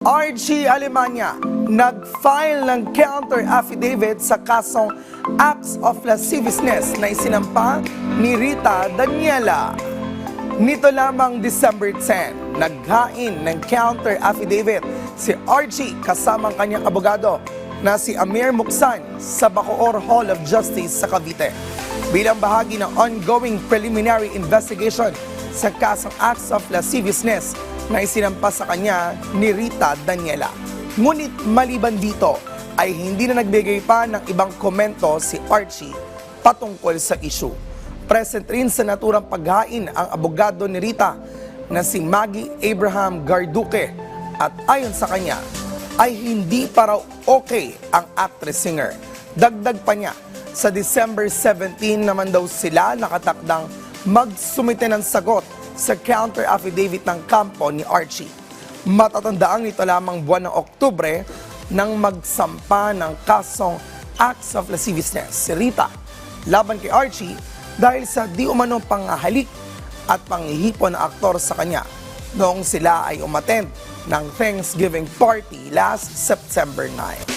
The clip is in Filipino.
Archie Alemania nag-file ng counter affidavit sa kasong acts of lasciviousness na isinampa ni Rita Daniela. Nito lamang December 10, naghain ng counter affidavit si Archie kasama ang kanyang abogado na si Amir Muksan sa Bacoor Hall of Justice sa Cavite. Bilang bahagi ng ongoing preliminary investigation sa kasong acts of lasciviousness na isinampa sa kanya ni Rita Daniela. Ngunit maliban dito ay hindi na nagbigay pa ng ibang komento si Archie patungkol sa issue. Present rin sa naturang paghain ang abogado ni Rita na si Maggie Abraham Garduque at ayon sa kanya ay hindi pa raw okay ang actress-singer. Dagdag pa niya, sa December 17 naman daw sila nakatakdang magsumite ng sagot sa counter affidavit ng kampo ni Archie. Matatandaan nito lamang buwan ng Oktubre nang magsampa ng kasong acts of lasciviousness si Rita laban kay Archie dahil sa di umano pangahalik at panghihipon ng aktor sa kanya noong sila ay umattend ng Thanksgiving party last September 9.